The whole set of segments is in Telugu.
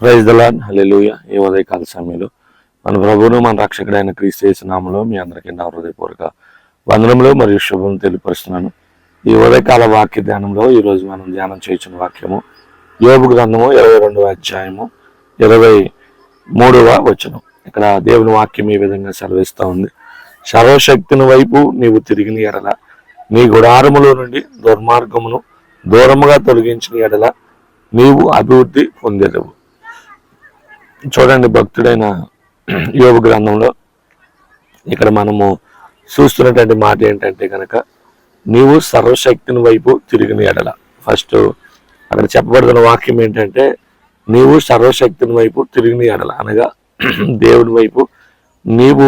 ప్రైజ్ దలాన్ హలెలుయ ఈ ఉదయకాల సమయంలో మన ప్రభువును మన రక్షకుడైన క్రీస్తు యేసు మీ అందరికీ నా హృదయపూర్వక వందనములు మరియు శుభం తెలియపరుస్తున్నాను. ఈ ఉదయకాల వాక్య ధ్యానంలో ఈరోజు మనం ధ్యానం చేయించిన వాక్యము యోగు గ్రంథము ఇరవై రెండవ అధ్యాయము ఇరవై మూడవ వచనం. ఇక్కడ దేవుని వాక్యం ఈ విధంగా సెలవిస్తూ ఉంది. సర్వశక్తిని వైపు నీవు తిరిగిన ఎడల నీ గుడారములో నుండి దుర్మార్గమును దూరముగా తొలగించిన ఎడల నీవు అభివృద్ధి పొందేదవు. చూడండి భక్తుడైన యోగ గ్రంథంలో ఇక్కడ మనము చూస్తున్నటువంటి మాట ఏంటంటే కనుక నీవు సర్వశక్తిని వైపు తిరిగిన ఎడల. ఫస్ట్ అక్కడ చెప్పబడుతున్న వాక్యం ఏంటంటే నీవు సర్వశక్తిని వైపు తిరిగిన ఎడల. అనగా దేవుని వైపు నీవు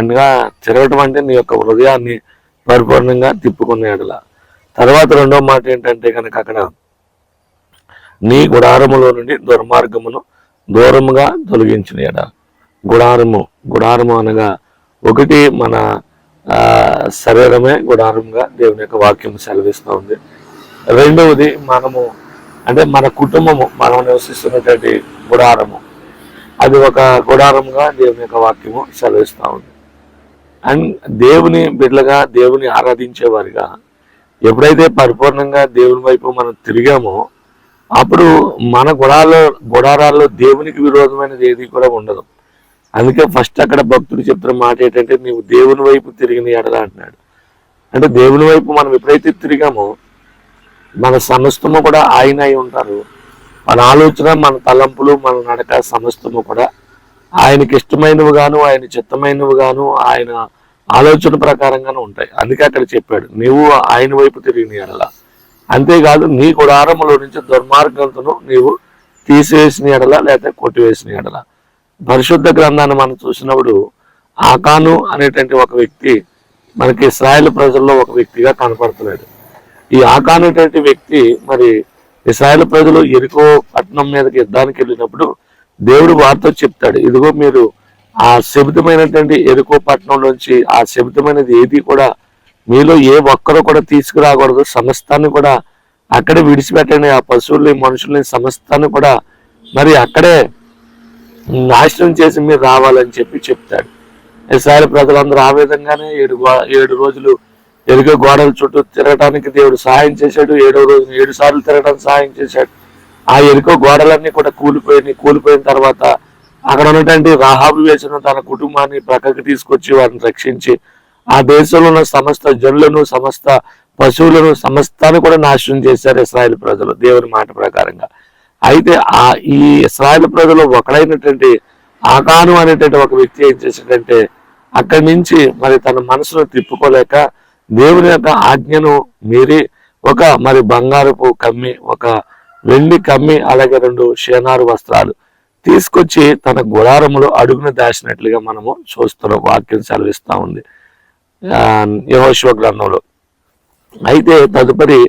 అనగా తిరగటం అంటే నీ యొక్క హృదయాన్ని పరిపూర్ణంగా తిప్పుకున్న ఎడల. తర్వాత రెండో మాట ఏంటంటే కనుక అక్కడ నీ గుడారములో నుండి దుర్మార్గమును దూరముగా తొలగించిన ఎడ. గుడారము. గుడారము అనగా ఒకటి మన శరీరమే గుడారంగా దేవుని యొక్క వాక్యం సెలవిస్తూ ఉంది. రెండవది మనము అంటే మన కుటుంబము మనం నివసిస్తున్నటువంటి గుడారము. అది ఒక గుడారంగా దేవుని యొక్క వాక్యము సెలవిస్తూ ఉంది. అండ్ దేవుని బిడ్డలుగా దేవుని ఆరాధించేవారిగా ఎప్పుడైతే పరిపూర్ణంగా దేవుని వైపు మనం తిరిగామో అప్పుడు మన గుడాల్లో గుడారాల్లో దేవునికి విరోధమైనది ఏది కూడా ఉండదు. అందుకే ఫస్ట్ అక్కడ భక్తుడు చెప్తున్న మాట ఏంటంటే నీవు దేవుని వైపు తిరిగిన ఎడల అంటున్నాడు. అంటే దేవుని వైపు మనం ఎప్పుడైతే తిరిగామో మన సమస్తము కూడా ఆయన అయి ఉంటారు. మన ఆలోచన మన తలంపులు మన నడక సమస్తము కూడా ఆయనకి ఇష్టమైనవి గాను ఆయన చిత్తమైనవి గాను ఆయన ఆలోచన ప్రకారంగానే ఉంటాయి. అందుకే అక్కడ చెప్పాడు నీవు ఆయన వైపు తిరిగిన ఎడల. అంతేకాదు నీ గుడారములో నుంచి దుర్మార్గంతో నీవు తీసివేసిన ఎడల లేకపోతే కొట్టివేసిన ఎడల. పరిశుద్ధ గ్రంథాన్ని మనం చూసినప్పుడు ఆకాను అనేటువంటి ఒక వ్యక్తి మనకి ఇస్రాయల్ ప్రజల్లో ఒక వ్యక్తిగా కనపడుతున్నాడు ఈ ఆకాను అనేటువంటి వ్యక్తి మరి ఇస్రాయల్ ప్రజలు ఎరుకో పట్టణం మీదకి యుద్ధానికి వెళ్ళినప్పుడు దేవుడు వారితో చెప్తాడు ఇదిగో మీరు ఆ శబితమైనటువంటి ఎరుకో పట్టణంలోంచి ఆ శబితమైనది ఏది కూడా మీలో ఏ ఒక్కరు కూడా తీసుకురాకూడదు. సమస్తాన్ని కూడా అక్కడే విడిచిపెట్టండి. ఆ పశువుల్ని మనుషుల్ని సమస్తాన్ని కూడా మరి అక్కడే నాశనం చేసి మీరు రావాలని చెప్పి చెప్తాడు. ఈసారి ప్రజలందరూ ఆ విధంగానే ఏడు గో- ఏడు రోజులు ఎరుక గోడల చుట్టూ తిరగడానికి దేవుడు సహాయం చేశాడు. ఏడో రోజు ఏడు సార్లు తిరగడానికి సహాయం చేశాడు. ఆ ఎరుక గోడలన్నీ కూడా కూలిపోయినాయి కూలిపోయిన తర్వాత అక్కడ ఉన్నటువంటి రాహాబు వేసిన తన కుటుంబాన్ని ప్రక్కకి తీసుకొచ్చి వారిని రక్షించి ఆ దేశంలో ఉన్న సమస్త జనులను సమస్త పశువులను సమస్తాన్ని కూడా నాశనం చేశారు ఇస్రాయల్ ప్రజలు దేవుని మాట ప్రకారంగా. అయితే ఆ ఈ ఇస్రాయల్ ప్రజలు ఒకడైనటువంటి ఆకాను అనేటువంటి ఒక వ్యక్తి ఏం చేశాడంటే అక్కడి నుంచి మరి తన మనసును తిప్పుకోలేక దేవుని యొక్క ఆజ్ఞను మీరి ఒక మరి బంగారపు కమ్మి ఒక వెండి కమ్మి అలాగే రెండు షేనారు వస్త్రాలు తీసుకొచ్చి తన గుడారములో అడుగును దాచినట్లుగా మనము చూస్తున్నాం వాక్యం సెలవిస్తూ ఉంది. యహోశివ గ్రంథంలో. అయితే తదుపరి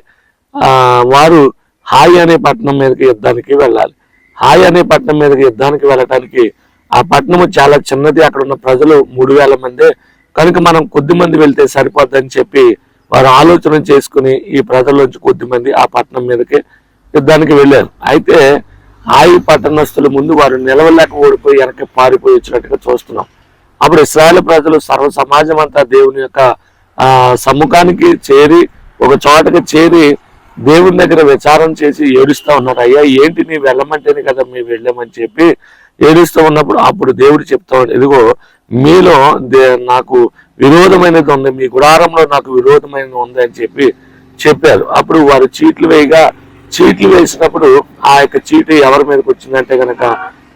వారు హాయ్ అనే పట్టణం మీదకి యుద్ధానికి వెళ్ళాలి. హాయ్ అనే పట్టణం మీదకి యుద్ధానికి వెళ్ళటానికి ఆ పట్టణము చాలా చిన్నది. అక్కడ ఉన్న ప్రజలు మూడు వేల మంది. కనుక మనం కొద్ది మంది వెళ్తే సరిపోద్దని చెప్పి వారు ఆలోచన చేసుకుని ఈ ప్రజల్లోంచి కొద్ది మంది ఆ పట్టణం మీదకి యుద్ధానికి వెళ్ళారు. అయితే హాయి పట్టణస్తుల ముందు వారు నిలవలేక ఓడిపోయి వెనక్కి పారిపోయి వచ్చినట్టుగా చూస్తున్నాం. అప్పుడు ఇస్రాయల్ ప్రజలు సర్వ సమాజం అంతా దేవుని యొక్క సముఖానికి చేరి ఒక చోటకి చేరి దేవుని దగ్గర విచారం చేసి ఏడుస్తూ ఉన్నారు. అయ్యా ఏంటి నీ వెళ్ళమంటేనే కదా మేము వెళ్ళామని చెప్పి ఏడుస్తూ ఉన్నప్పుడు అప్పుడు దేవుడు చెప్తా ఇదిగో మీలో దే- నాకు విరోధమైనది ఉంది మీ గుడారంలో నాకు విరోధమైనది ఉంది అని చెప్పి చెప్పారు. అప్పుడు వారు చీట్లు వేయగా చీట్లు వేసినప్పుడు ఆ యొక్క చీటి ఎవరి మీదకి వచ్చిందంటే కనుక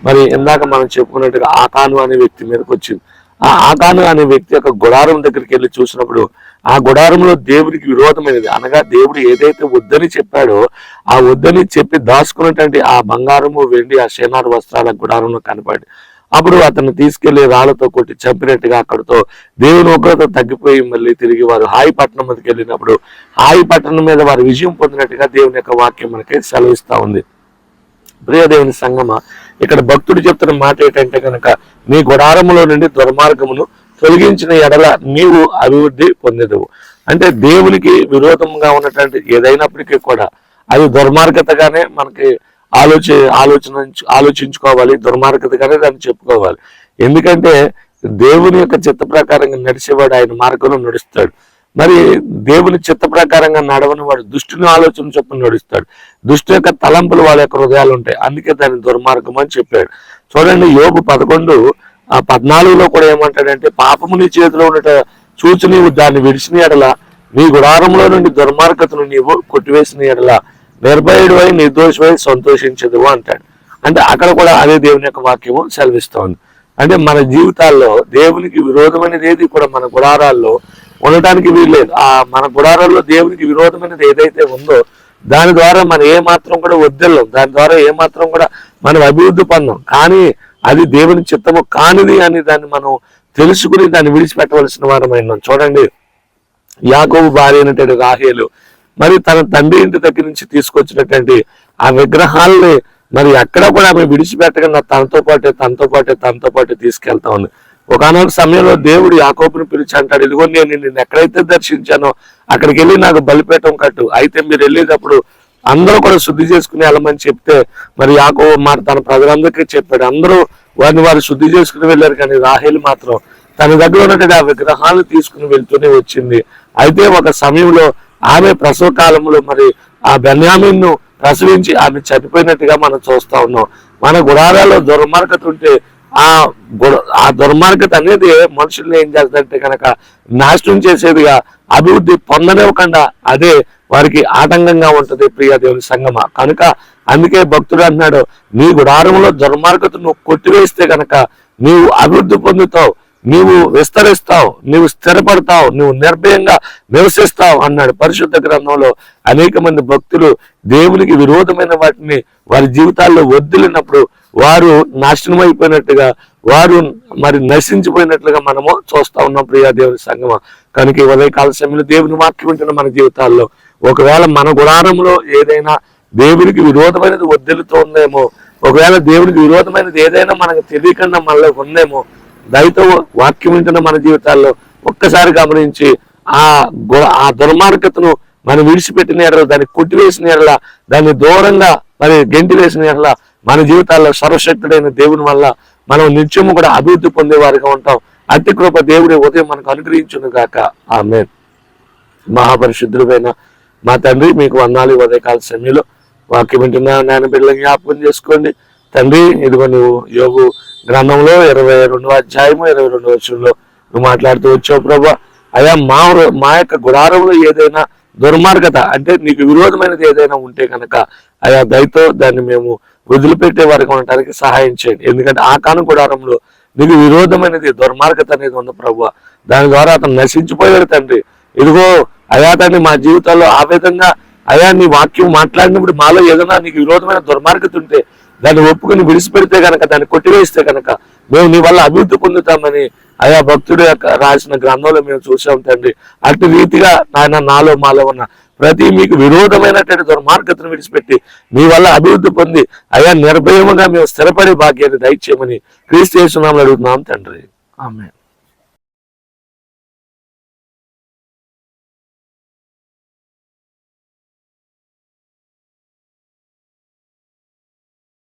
మరి ఇందాక మనం చెప్పుకున్నట్టుగా ఆకాను అనే వ్యక్తి మీదకి వచ్చింది. ఆ ఆకాను అనే వ్యక్తి యొక్క గుడారం దగ్గరికి వెళ్ళి చూసినప్పుడు ఆ గుడారంలో దేవుడికి విరోధమైనది. అనగా దేవుడు ఏదైతే వద్దని చెప్పాడో ఆ వద్దని చెప్పి దాచుకున్నటువంటి ఆ బంగారము వెండి ఆ షేనారు వస్త్రాల గుడారంలో కనపడి అప్పుడు అతను తీసుకెళ్ళి రాళ్ళతో కొట్టి చంపినట్టుగా అక్కడతో దేవుని ఉగ్రత తగ్గిపోయి మళ్ళీ తిరిగి వారు హాయి పట్టణం మీదకి వెళ్ళినప్పుడు హాయి పట్టణం మీద వారు విజయం పొందినట్టుగా దేవుని యొక్క వాక్యం మనకి సెలవిస్తా ఉంది. ప్రియ దేవుని సంగమ ఇక్కడ భక్తుడు చెప్తున్న మాట ఏంటంటే కనుక నీ గుడారములో నుండి దుర్మార్గమును తొలగించిన ఎడల నీవు అభివృద్ధి పొందెదవు. అంటే దేవునికి విరోధంగా ఉన్నటువంటి ఏదైనప్పటికీ కూడా అది దుర్మార్గతగానే మనకి ఆలోచ ఆలోచన ఆలోచించుకోవాలి దుర్మార్గతగానే దాన్ని చెప్పుకోవాలి. ఎందుకంటే దేవుని యొక్క చిత్త ప్రకారంగా నడిచేవాడు ఆయన మార్గంలో నడుస్తాడు. మరి దేవుని చిత్త ప్రకారంగా నడవని వాడు దుష్టుని ఆలోచన చొప్పున నడుస్తాడు. దుష్టు యొక్క తలంపులు వాళ్ళ యొక్క హృదయాలు ఉంటాయి అందుకే దాని దుర్మార్గం అని చెప్పాడు. చూడండి యోగు పదకొండు ఆ పద్నాలుగులో కూడా ఏమంటాడంటే పాపము నీ చేతిలో ఉండట చూచి నీవు దాన్ని విడిచిన ఎడల నీ గుడారంలో నుండి దుర్మార్గతను నీవు కొట్టివేసిన ఎడల నిర్భయుడివై నిర్దోషమై సంతోషించదు అంటాడు. అంటే అక్కడ కూడా అదే దేవుని యొక్క వాక్యము సెలవిస్తోంది. అంటే మన జీవితాల్లో దేవునికి విరోధమైనది ఏది కూడా మన గుడారాల్లో ఉండటానికి వీల్లేదు. ఆ మన గుడారంలో దేవునికి విరోధమైనది ఏదైతే ఉందో దాని ద్వారా మనం ఏ మాత్రం కూడా వద్దెళ్ళం దాని ద్వారా ఏ మాత్రం కూడా మనం అభివృద్ధి పొందాం. కానీ అది దేవుని చిత్తము కానిది అని దాన్ని మనం తెలుసుకుని దాన్ని విడిచిపెట్టవలసిన వారమైన చూడండి. యాకోబు భార్య అయినటువంటి రాహేలు మరి తన తండ్రి ఇంటి దగ్గర నుంచి తీసుకొచ్చినటువంటి ఆ విగ్రహాలని మరి ఎక్కడ కూడా ఆమె విడిచిపెట్టకుండా తనతో పాటే తనతో పాటే తనతో పాటే తీసుకెళ్తా ఉంది. ఒకనొక సమయంలో దేవుడు యాకోబుని పిలిచి అంటాడు ఇదిగో నేను నిన్ను ఎక్కడైతే దర్శించానో అక్కడికి వెళ్ళి నాకు బలిపేటం కట్టు. అయితే మీరు వెళ్ళేటప్పుడు అందరూ కూడా శుద్ధి చేసుకుని వెళ్ళమని చెప్తే మరి యాకోబు మాట తన ప్రజలందరికీ చెప్పాడు. అందరూ వారిని వారు శుద్ధి చేసుకుని వెళ్ళారు కానీ రాహేలు మాత్రం తన దగ్గర ఉన్నటువంటి ఆ విగ్రహాన్ని తీసుకుని వెళ్తూనే వచ్చింది. అయితే ఒక సమయంలో ఆమె ప్రసవ కాలంలో మరి ఆ బెన్యామిన్ను ప్రసవించి ఆమె చనిపోయినట్టుగా మనం చూస్తా ఉన్నాం. మన గుడారాల్లో దుర్మార్గత ఉంటే ఆ గు- ఆ దుర్మార్గత అనేది మనుషుల్ని ఏం చేస్తుందంటే కనుక నాశనం చేసేదిగా అభివృద్ధి పొందనివ్వకుండా అదే వారికి ఆటంకంగా ఉంటుంది ప్రియ దేవుని సంగమ. కనుక అందుకే భక్తుడు అన్నాడు నీ గుడారంలో దుర్మార్గత నువ్వు కొట్టివేస్తే కనుక నీవు అభివృద్ధి పొందుతావు నీవు విస్తరిస్తావు నీవు స్థిరపడతావు నువ్వు నిర్భయంగా నివసిస్తావు అన్నాడు పరిశుద్ధ గ్రంథంలో అనేక మంది భక్తులు దేవునికి విరోధమైన వాటిని వారి జీవితాల్లో వద్దులినప్పుడు వారు నాశనం అయిపోయినట్టుగా వారు మరి నశించిపోయినట్లుగా మనము చూస్తా ఉన్నాం ప్రియా దేవుని సంగమ. కనుక ఉదయకాల సమయంలో దేవుని వాక్యం ఉంటున్న మన జీవితాల్లో ఒకవేళ మన గుణారంలో ఏదైనా దేవునికి విరోధమైనది వద్దెలుతూ ఉందేమో ఒకవేళ దేవునికి విరోధమైనది ఏదైనా మనకు తెలియకుండా మనలో ఉందేమో దయతో వాక్యం వింటున్న మన జీవితాల్లో ఒక్కసారి గమనించి ఆ ఆ దుర్మార్గతను మనం విడిచిపెట్టిన ఎడల దాన్ని కొట్టివేసిన ఎడల దాన్ని దూరంగా మరి గెంటి వేసిన ఎడల మన జీవితాల్లో సర్వశక్తుడైన దేవుని వల్ల మనం నిత్యము కూడా అభివృద్ధి పొందే వారిగా ఉంటాం. అతి కృప దేవుడి ఉదయం మనకు అనుగ్రహించును గాక. ఆమె మహాపరిశుద్ధులైన మా తండ్రి మీకు వందాలి ఉదయకాల సమయంలో వాక్యం వింటున్నా నేను బిడ్డలను జ్ఞాపకం చేసుకోండి. తండ్రి ఇదిగో నువ్వు యోగు గ్రంథంలో ఇరవై రెండవ అధ్యాయము ఇరవై రెండవ వచ్చంలో నువ్వు మాట్లాడుతూ వచ్చావు ప్రభా. అయా మా మా యొక్క గుడారంలో ఏదైనా దుర్మార్గత అంటే నీకు విరోధమైనది ఏదైనా ఉంటే కనుక అయా దయతో దాన్ని మేము వదిలిపెట్టే వారికి ఉండటానికి సహాయం చేయండి. ఎందుకంటే ఆ కాను గుడారంలో నీకు విరోధమైనది దుర్మార్గత అనేది ఉంది ప్రభు. దాని ద్వారా అతను నశించిపోయాడు తండ్రి. ఇదిగో అయా తండ్రి మా జీవితాల్లో ఆ విధంగా అయా నీ వాక్యం మాట్లాడినప్పుడు మాలో ఏదైనా నీకు విరోధమైన దుర్మార్గత ఉంటే దాన్ని ఒప్పుకుని విడిచిపెడితే కనుక దాన్ని కొట్టివేస్తే కనుక మేము నీ వల్ల అభివృద్ధి పొందుతామని అయా భక్తుడు యొక్క రాసిన గ్రంథంలో మేము చూసాం తండ్రి. అటు రీతిగా నాయన నాలో మాలో ఉన్న ప్రతి మీకు విరోధమైనటువంటి దుర్మార్గతను విడిచిపెట్టి మీ వల్ల అభివృద్ధి పొంది అయా నిర్భయముగా మేము స్థిరపడే భాగ్యాన్ని దయచేయమని క్రీస్తు చేస్తున్నామని అడుగుతున్నాం తండ్రి. ఆమె